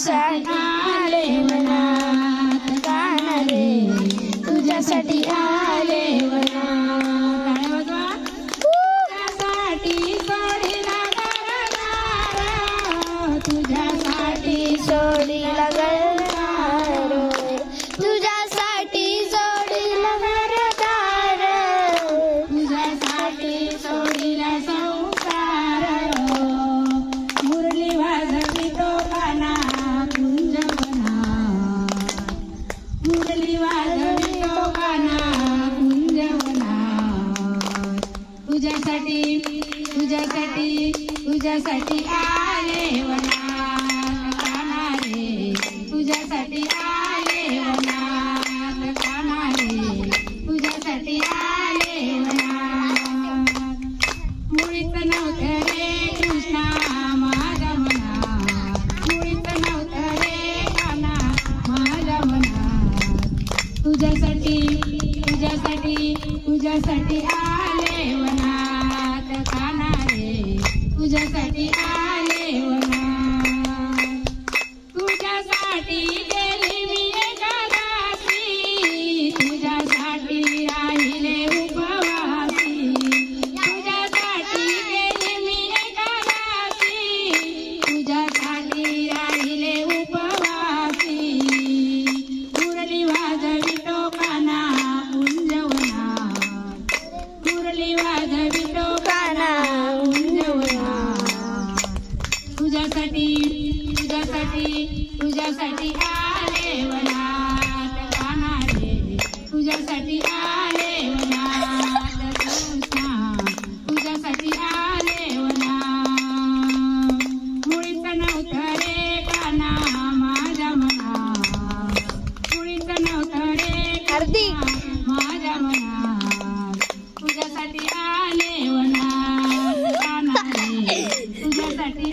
तुझ्यासाठी आले मनात गाणं रे तुझ्यासाठी आले तुझ्यासाठी तुझ्या तुझ्यासाठी तुझ्यासाठी तुझ्यासाठी आले वनात रे तुझ्यासाठी आले वनात रे तुझ्यासाठी आले वनात मुळीत नव्हतं रे कृष्णा माझ्या मनात मुळीत नव्हतं रे काना माझ्या मनात तुझ्यासाठी तुझ्यासाठी तुझ्यासाठी आले वनात काना तुझ्यासाठी आ तुझ्यासाठी आले वनात काना रे तुझ्यासाठी आले वनात कृष्णा. तुझ्यासाठी आले वनात. मुळीच नव्हतं रे काना माझ्या मना मुळीच नव्हतं रे हार्दिक. माझ्या मनात. तुझ्यासाठी आले वनात काना रे तुझ्यासाठी